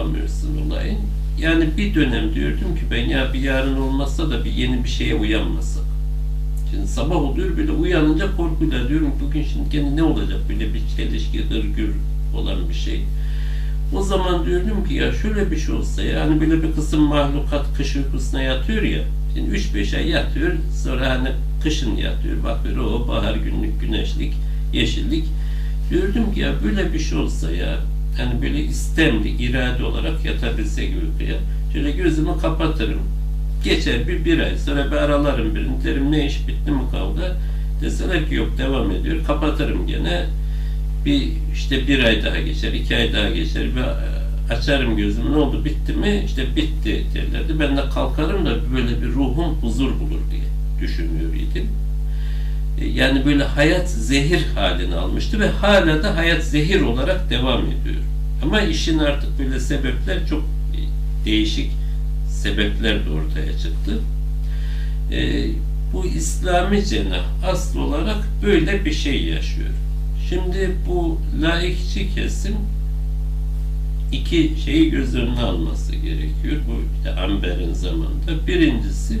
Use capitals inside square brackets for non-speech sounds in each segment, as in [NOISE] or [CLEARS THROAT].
bulamıyorsun olayın. Yani bir dönem diyordum ki ben ya bir yarın olmazsa da bir yeni bir şeye uyanmasak. Şimdi sabah oluyor böyle uyanınca korkuyla diyorum bugün şimdi gene ne olacak böyle bir çelişki, hırgür olan bir şey. O zaman diyorum ki ya şöyle bir şey olsa ya hani böyle bir kısım mahlukat kış uykusuna yatıyor ya. Şimdi 3-5 ay yatıyor sonra hani kışın yatıyor bakıyor o bahar günlük güneşlik yeşillik. Diyordum ki ya böyle bir şey olsa ya hani böyle istemli irade olarak yatabilsek uykuya. Şöyle gözümü kapatırım. Geçer bir, bir ay sonra bir aralarım birini derim ne iş bitti mi kavga. Deseler ki yok devam ediyor. Kapatırım gene bir işte bir ay daha geçer, iki ay daha geçer. Bir e, açarım gözümü ne oldu bitti mi? İşte bitti derlerdi. Ben de kalkarım da böyle bir ruhum huzur bulur diye düşünüyor idim. E, Yani böyle hayat zehir halini almıştı ve hala da hayat zehir olarak devam ediyor. Ama işin artık böyle sebepler çok değişik sebepler de ortaya çıktı. E, bu İslami cenah asıl olarak böyle bir şey yaşıyor. Şimdi bu laikçi kesim iki şeyi göz önüne alması gerekiyor. Bu işte Amber'in zamanında. Birincisi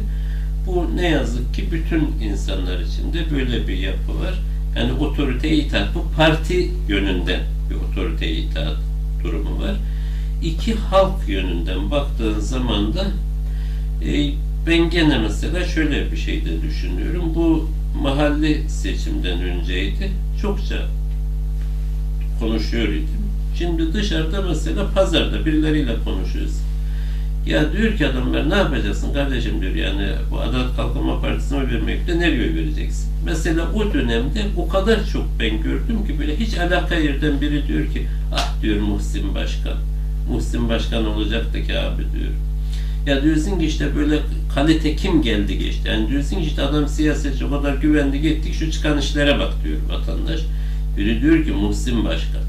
bu ne yazık ki bütün insanlar içinde böyle bir yapı var. Yani otoriteye itaat. Bu parti yönünden bir otoriteye itaat durumu var. İki halk yönünden baktığın zaman da e, ben gene mesela şöyle bir şey de düşünüyorum. Bu mahalli seçimden önceydi. Çokça konuşuyor idim. Şimdi dışarıda mesela pazarda birileriyle konuşuyoruz. Ya diyor ki adamlar ne yapacaksın kardeşim diyor yani bu Adalet Kalkınma Partisi'ne oy vermekle nereye vereceksin? Mesela o dönemde o kadar çok ben gördüm ki böyle hiç alaka yerden biri diyor ki ah diyor Muhsin Başkan. Muhsin Başkan olacaktı ki abi diyor. Ya diyorsun ki işte böyle kalite kim geldi geçti. Yani diyorsun ki işte adam siyasetçi o kadar güvendi gittik şu çıkan işlere bak diyor vatandaş. Biri diyor ki Muhsin Başkan.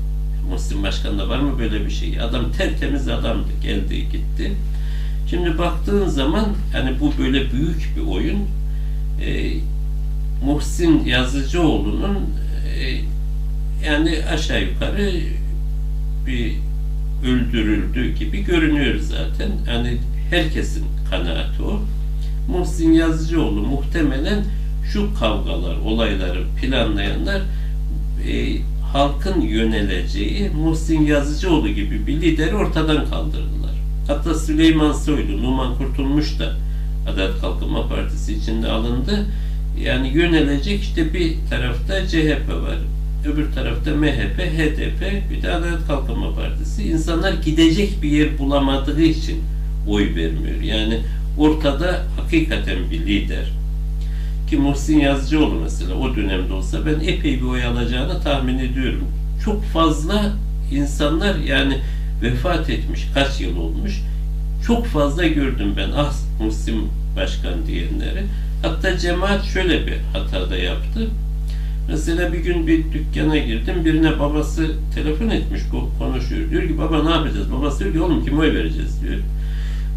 Muhsin Başkan'da var mı böyle bir şey? Adam tertemiz adamdı. Geldi gitti. Şimdi baktığın zaman yani bu böyle büyük bir oyun. Ee, Muhsin Yazıcıoğlu'nun e, yani aşağı yukarı bir öldürüldü gibi görünüyor zaten. Yani herkesin kanaati o. Muhsin Yazıcıoğlu muhtemelen şu kavgalar, olayları planlayanlar e, halkın yöneleceği Muhsin Yazıcıoğlu gibi bir lideri ortadan kaldırdılar. Hatta Süleyman Soylu, Numan Kurtulmuş da Adalet Kalkınma Partisi içinde alındı. Yani yönelecek işte bir tarafta CHP var, öbür tarafta MHP, HDP, bir de Adalet Kalkınma Partisi. İnsanlar gidecek bir yer bulamadığı için oy vermiyor. Yani ortada hakikaten bir lider. Ki Muhsin Yazıcıoğlu mesela o dönemde olsa ben epey bir oy alacağını tahmin ediyorum. Çok fazla insanlar yani vefat etmiş, kaç yıl olmuş. Çok fazla gördüm ben ah Muhsin Başkan diyenleri. Hatta cemaat şöyle bir hatada yaptı. Mesela bir gün bir dükkana girdim. Birine babası telefon etmiş konuşuyor. Diyor ki baba ne yapacağız? Babası diyor ki oğlum kim oy vereceğiz diyor.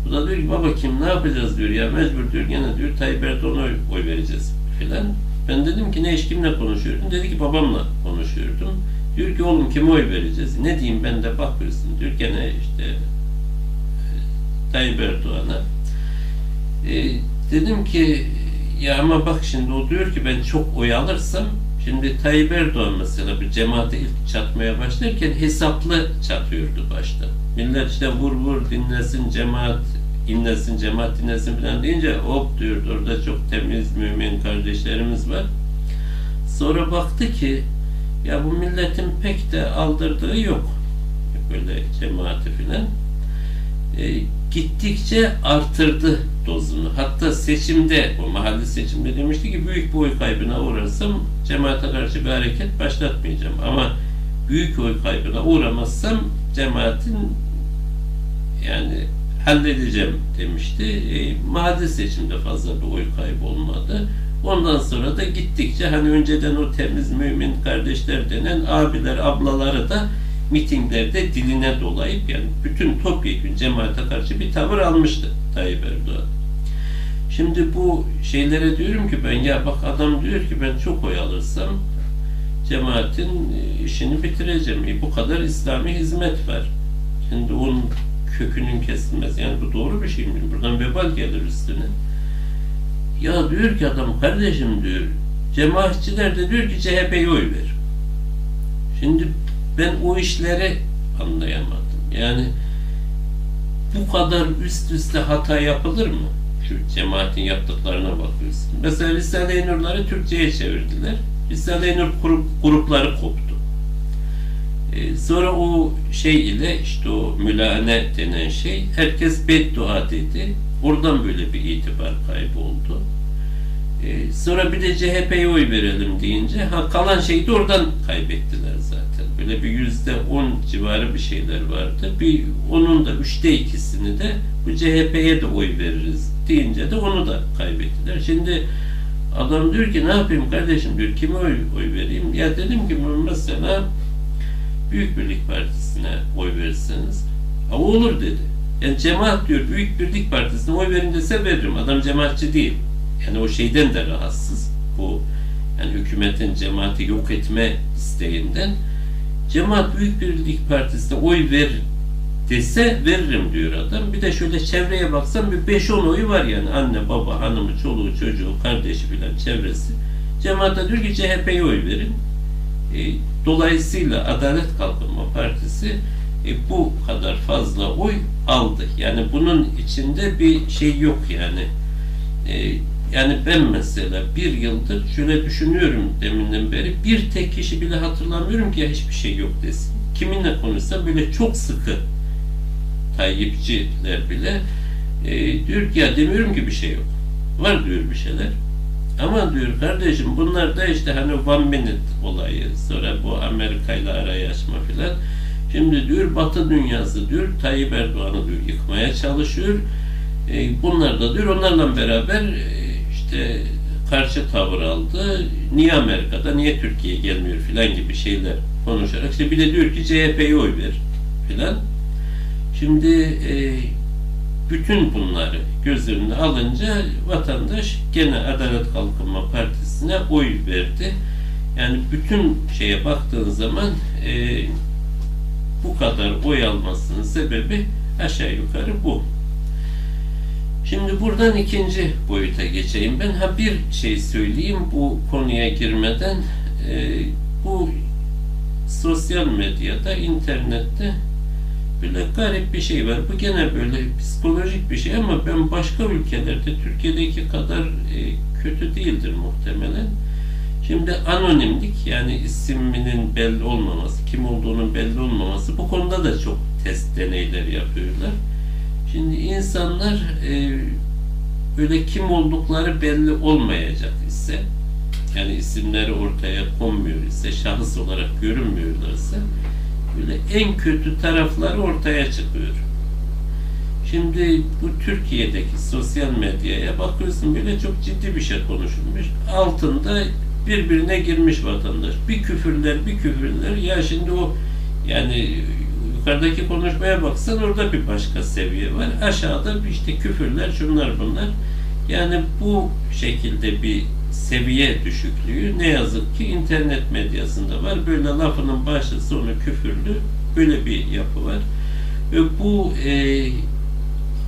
Bu da diyor ki baba kim ne yapacağız diyor ya mecbur diyor gene diyor Tayyip Erdoğan'a oy, oy vereceğiz filan. Ben dedim ki ne iş kimle konuşuyordun? Dedi ki babamla konuşuyordum. Diyor ki oğlum kime oy vereceğiz? Ne diyeyim ben de bakıyorsun diyor gene işte Tayyip Erdoğan'a. E, dedim ki ya ama bak şimdi o diyor ki ben çok oy alırsam şimdi Tayyip Erdoğan mesela bir cemaate ilk çatmaya başlarken hesaplı çatıyordu başta. Millet işte vur vur dinlesin cemaat inlesin cemaat dinlesin falan deyince hop diyordu orada çok temiz mümin kardeşlerimiz var. Sonra baktı ki ya bu milletin pek de aldırdığı yok. Böyle cemaati filan. E, gittikçe artırdı dozunu. Hatta seçimde, o mahalle seçimde demişti ki büyük bir oy kaybına uğrarsam cemaate karşı bir hareket başlatmayacağım. Ama büyük oy kaybına uğramazsam cemaatin yani halledeceğim demişti. E, mahalle seçimde fazla bir oy kaybı olmadı. Ondan sonra da gittikçe hani önceden o temiz mümin kardeşler denen abiler, ablaları da mitinglerde diline dolayıp yani bütün topyekun cemaate karşı bir tavır almıştı Tayyip Erdoğan. Şimdi bu şeylere diyorum ki ben ya bak adam diyor ki ben çok oy alırsam cemaatin işini bitireceğim. E, bu kadar İslami hizmet var. Şimdi onun kökünün kesilmesi. Yani bu doğru bir şey mi? Buradan vebal gelir üstüne. Ya diyor ki adam kardeşim diyor cemaatçiler de diyor ki CHP'ye oy ver. Şimdi ben o işleri anlayamadım. Yani bu kadar üst üste hata yapılır mı? Şu cemaatin yaptıklarına bakıyorsun. Mesela Risale-i Nur'ları Türkçe'ye çevirdiler. Risale-i Nur grup, grupları koptu. Ee, sonra o şey ile işte o mülane denen şey herkes beddua dedi. Oradan böyle bir itibar kaybı oldu. Ee, sonra bir de CHP'ye oy verelim deyince ha kalan şeyi de oradan kaybettiler zaten. Böyle bir yüzde on civarı bir şeyler vardı. Bir onun da üçte ikisini de bu CHP'ye de oy veririz deyince de onu da kaybettiler. Şimdi adam diyor ki ne yapayım kardeşim diyor kime oy, oy vereyim? Ya dedim ki mesela Büyük Birlik Partisi'ne oy verirseniz ha olur dedi. Yani cemaat diyor Büyük Birlik Partisi'ne oy verin dese veririm. Adam cemaatçi değil. Yani o şeyden de rahatsız. Bu yani hükümetin cemaati yok etme isteğinden. Cemaat Büyük Birlik Partisi'ne oy ver dese veririm diyor adam. Bir de şöyle çevreye baksam bir 5-10 oyu var yani. Anne, baba, hanımı, çoluğu, çocuğu, kardeşi filan çevresi. Cemaate diyor ki CHP'ye oy verin. E, dolayısıyla Adalet Kalkınma Partisi e, bu kadar fazla oy aldı. Yani bunun içinde bir şey yok yani. E, yani ben mesela bir yıldır şöyle düşünüyorum deminden beri bir tek kişi bile hatırlamıyorum ki hiçbir şey yok desin. Kiminle konuşsam böyle çok sıkı Tayyipçiler bile e, diyor ki ya demiyorum ki bir şey yok. Var diyor bir şeyler. Ama diyor kardeşim bunlar da işte hani one minute olayı sonra bu Amerika ile arayı açma filan. Şimdi diyor Batı dünyası diyor Tayyip Erdoğan'ı diyor yıkmaya çalışıyor. E, bunlar da diyor onlarla beraber e, işte karşı tavır aldı. Niye Amerika'da, niye Türkiye gelmiyor filan gibi şeyler konuşarak. işte bir de diyor ki CHP'ye oy ver filan. Şimdi e, bütün bunları göz önüne alınca vatandaş gene Adalet Kalkınma Partisi'ne oy verdi. Yani bütün şeye baktığın zaman e, bu kadar oy almasının sebebi aşağı yukarı bu. Şimdi buradan ikinci boyuta geçeyim. Ben ha bir şey söyleyeyim bu konuya girmeden. E, bu sosyal medyada, internette böyle garip bir şey var. Bu gene böyle psikolojik bir şey ama ben başka ülkelerde Türkiye'deki kadar e, kötü değildir muhtemelen. Şimdi anonimlik yani isminin belli olmaması, kim olduğunun belli olmaması bu konuda da çok test deneyler yapıyorlar. Şimdi insanlar e, böyle kim oldukları belli olmayacak ise yani isimleri ortaya konmuyor ise şahıs olarak görünmüyorlarsa böyle en kötü tarafları ortaya çıkıyor. Şimdi bu Türkiye'deki sosyal medyaya bakıyorsun böyle çok ciddi bir şey konuşulmuş. Altında birbirine girmiş vatandaş. Bir küfürler, bir küfürler. Ya şimdi o yani yukarıdaki konuşmaya baksan orada bir başka seviye var. Aşağıda işte küfürler, şunlar bunlar. Yani bu şekilde bir seviye düşüklüğü ne yazık ki internet medyasında var. Böyle lafının başı sonu küfürlü böyle bir yapı var. Ve bu e,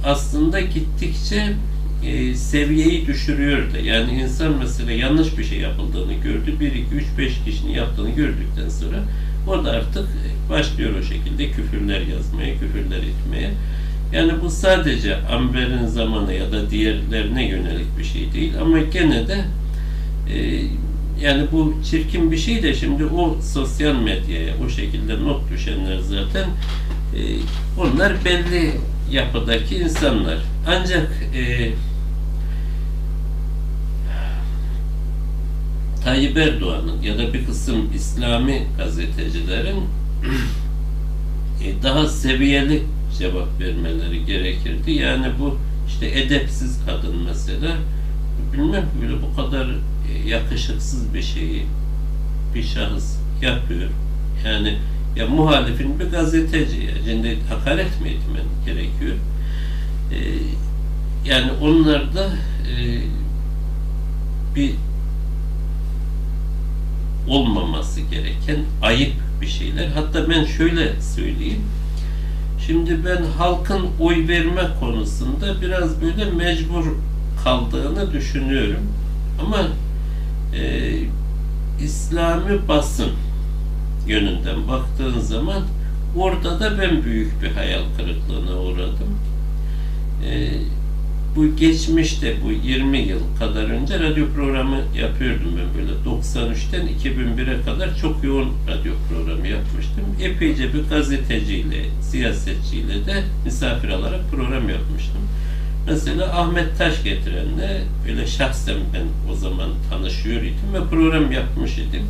aslında gittikçe e, seviyeyi düşürüyor da. Yani insan mesela yanlış bir şey yapıldığını gördü. 1, 2, 3, 5 kişinin yaptığını gördükten sonra orada artık başlıyor o şekilde küfürler yazmaya, küfürler etmeye. Yani bu sadece Amber'in zamanı ya da diğerlerine yönelik bir şey değil ama gene de e, yani bu çirkin bir şey de şimdi o sosyal medyaya o şekilde not düşenler zaten e, onlar belli yapıdaki insanlar. Ancak e, Tayyip Erdoğan'ın ya da bir kısım İslami gazetecilerin [CLEARS THROAT] e, daha seviyeli cevap vermeleri gerekirdi. Yani bu işte edepsiz kadın mesela bilmem böyle bu kadar e, yakışıksız bir şeyi bir şahıs yapıyor. Yani ya muhalifin bir gazeteci ya. Şimdi hakaret mi etmen gerekiyor? Ee, yani onlarda e, bir olmaması gereken ayıp bir şeyler. Hatta ben şöyle söyleyeyim. Şimdi ben halkın oy verme konusunda biraz böyle mecbur kaldığını düşünüyorum. Ama e, İslami basın yönünden baktığın zaman orada da ben büyük bir hayal kırıklığına uğradım. E, bu geçmişte bu 20 yıl kadar önce radyo programı yapıyordum ben böyle 93'ten 2001'e kadar çok yoğun radyo programı yapmıştım. Epeyce bir gazeteciyle, siyasetçiyle de misafir alarak program yapmıştım. Mesela Ahmet Taş getirenle böyle şahsen ben o zaman tanışıyor idim ve program yapmış idim.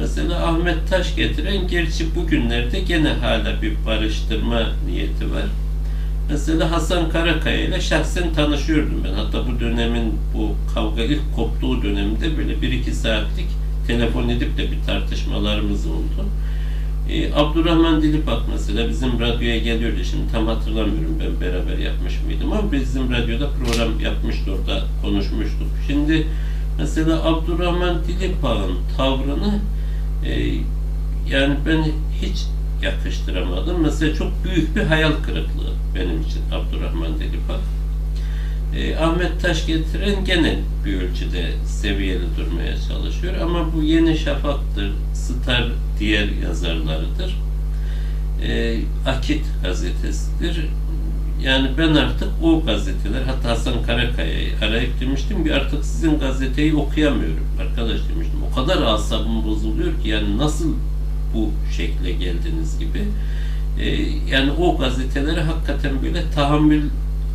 Mesela Ahmet Taş getiren gerçi bugünlerde gene hala bir barıştırma niyeti var. Mesela Hasan Karakaya ile şahsen tanışıyordum ben. Hatta bu dönemin bu kavga ilk koptuğu dönemde böyle bir iki saatlik telefon edip de bir tartışmalarımız oldu. Ee, Abdurrahman Dilipak mesela bizim radyoya geliyordu. Şimdi tam hatırlamıyorum ben beraber yapmış mıydım ama bizim radyoda program yapmıştı orada konuşmuştuk. Şimdi mesela Abdurrahman Dilipak'ın tavrını e, yani ben hiç yakıştıramadım. Mesela çok büyük bir hayal kırıklığı benim için Abdurrahman Dilipak. E, Ahmet Taş getiren gene bir ölçüde seviyeli durmaya çalışıyor ama bu Yeni Şafak'tır, Star diğer yazarlarıdır. E, Akit gazetesidir. Yani ben artık o gazeteler, hatta Hasan Karakaya'yı arayıp demiştim ki artık sizin gazeteyi okuyamıyorum. Arkadaş demiştim, o kadar asabım bozuluyor ki yani nasıl bu şekle geldiniz gibi. Ee, yani o gazetelere hakikaten böyle tahammül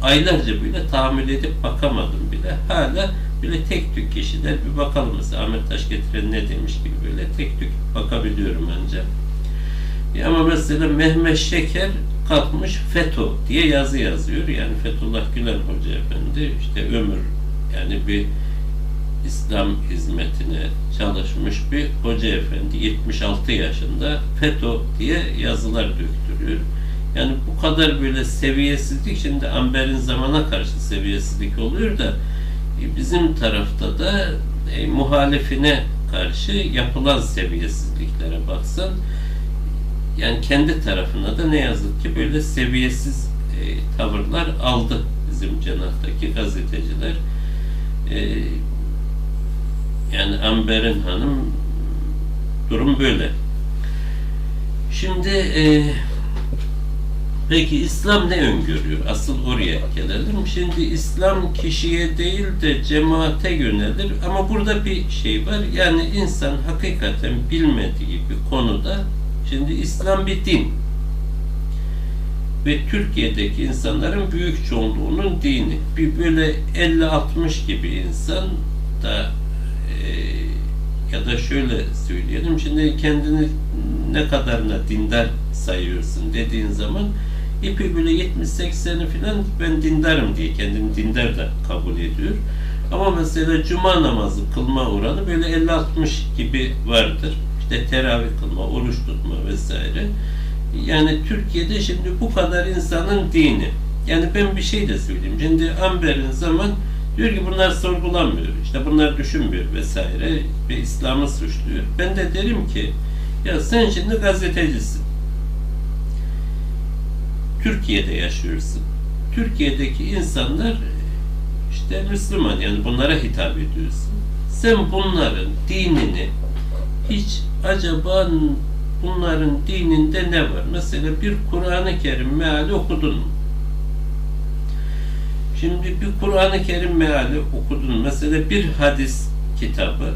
aylarca böyle tahammül edip bakamadım bile. Hala böyle tek tük kişiler bir bakalım mesela Ahmet Taş getiren ne demiş gibi böyle tek tük bakabiliyorum ancak. Ya ama mesela Mehmet Şeker kalkmış FETÖ diye yazı yazıyor. Yani Fethullah Gülen Hoca Efendi işte ömür yani bir İslam hizmetine çalışmış bir hoca efendi 76 yaşında FETÖ diye yazılar döktürüyor. Yani bu kadar böyle seviyesizlik şimdi Amber'in zamana karşı seviyesizlik oluyor da e, bizim tarafta da e, muhalefine karşı yapılan seviyesizliklere baksan yani kendi tarafına da ne yazık ki böyle seviyesiz e, tavırlar aldı bizim cenahtaki gazeteciler. E, yani Amber'in hanım durum böyle. Şimdi e, peki İslam ne öngörüyor? Asıl oraya gelelim. Şimdi İslam kişiye değil de cemaate yönelir ama burada bir şey var. Yani insan hakikaten bilmediği bir konuda şimdi İslam bir din ve Türkiye'deki insanların büyük çoğunluğunun dini. Bir böyle 50-60 gibi insan da ya da şöyle söyleyelim şimdi kendini ne kadarına dindar sayıyorsun dediğin zaman ipi böyle 70-80'i falan ben dindarım diye kendini dindar da kabul ediyor. Ama mesela cuma namazı kılma oranı böyle 50-60 gibi vardır. İşte teravih kılma, oruç tutma vesaire. Yani Türkiye'de şimdi bu kadar insanın dini. Yani ben bir şey de söyleyeyim. Şimdi Amber'in zaman Diyor ki bunlar sorgulanmıyor, işte bunlar düşünmüyor vesaire ve İslam'ı suçluyor. Ben de derim ki ya sen şimdi gazetecisin. Türkiye'de yaşıyorsun. Türkiye'deki insanlar işte Müslüman yani bunlara hitap ediyorsun. Sen bunların dinini hiç acaba bunların dininde ne var? Mesela bir Kur'an-ı Kerim meali okudun mu? Şimdi bir Kur'an-ı Kerim meali okudun. Mesela bir hadis kitabı,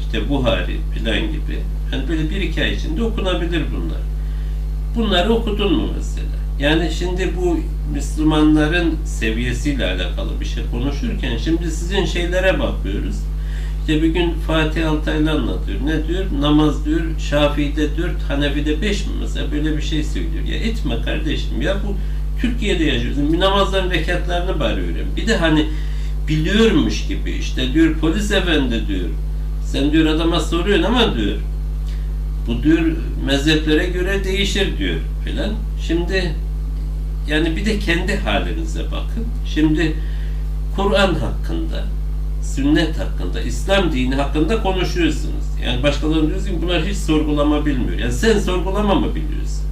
işte Buhari filan gibi. Yani böyle bir iki ay içinde okunabilir bunlar. Bunları okudun mu mesela? Yani şimdi bu Müslümanların seviyesiyle alakalı bir şey konuşurken şimdi sizin şeylere bakıyoruz. İşte bir gün Fatih Altaylı anlatıyor. Ne diyor? Namaz diyor, Şafii'de dört, Hanefi'de beş mi mesela? Böyle bir şey söylüyor. Ya etme kardeşim ya bu Türkiye'de yaşıyorsun. Bir namazların rekatlarını bari öğren. Bir de hani biliyormuş gibi işte diyor polis efendi diyor. Sen diyor adama soruyorsun ama diyor bu diyor mezheplere göre değişir diyor filan. Şimdi yani bir de kendi halinize bakın. Şimdi Kur'an hakkında, sünnet hakkında, İslam dini hakkında konuşuyorsunuz. Yani başkaları diyorsun ki bunlar hiç sorgulama bilmiyor. Yani sen sorgulama mı biliyorsun?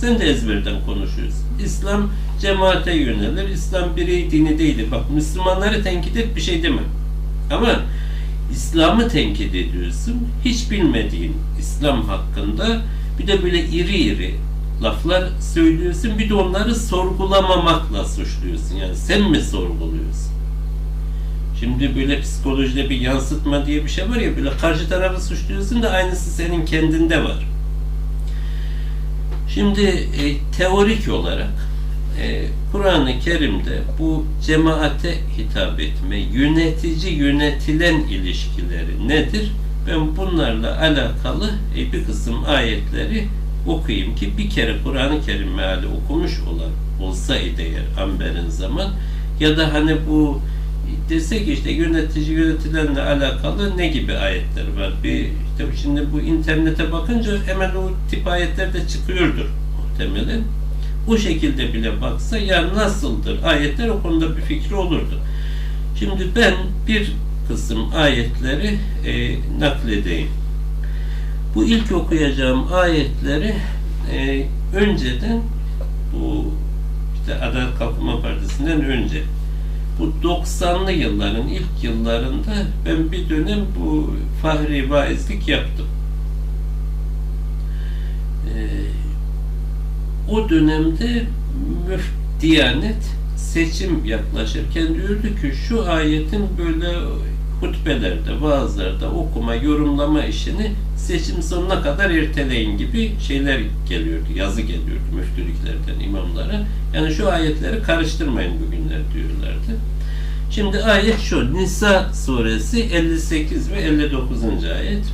Sen de ezberden konuşuyorsun. İslam cemaate yönelir. İslam birey dini değildir. Bak Müslümanları tenkit et bir şey deme. Ama İslam'ı tenkit ediyorsun. Hiç bilmediğin İslam hakkında bir de böyle iri iri laflar söylüyorsun. Bir de onları sorgulamamakla suçluyorsun. Yani sen mi sorguluyorsun? Şimdi böyle psikolojide bir yansıtma diye bir şey var ya böyle karşı tarafı suçluyorsun da aynısı senin kendinde var. Şimdi e, teorik olarak e, Kur'an-ı Kerim'de bu cemaate hitap etme, yönetici yönetilen ilişkileri nedir? Ben bunlarla alakalı e, bir kısım ayetleri okuyayım ki bir kere Kur'an-ı Kerim meali okumuş olan olsaydı eğer Amber'in zaman ya da hani bu desek işte yönetici yönetilenle alakalı ne gibi ayetler var? Bir işte şimdi bu internete bakınca hemen o tip ayetler de çıkıyordur muhtemelen. Bu şekilde bile baksa ya nasıldır ayetler o konuda bir fikri olurdu. Şimdi ben bir kısım ayetleri e, nakledeyim. Bu ilk okuyacağım ayetleri e, önceden bu işte Adalet Kalkınma Partisi'nden önce bu 90'lı yılların ilk yıllarında ben bir dönem bu fahri vaizlik yaptım. Ee, o dönemde müft Diyanet seçim yaklaşırken diyordu ki şu ayetin böyle hutbelerde, vaazlarda okuma, yorumlama işini seçim sonuna kadar erteleyin gibi şeyler geliyordu, yazı geliyordu müftülüklerden imamlara. Yani şu ayetleri karıştırmayın bugünler diyorlardı. Şimdi ayet şu, Nisa suresi 58 ve 59. ayet.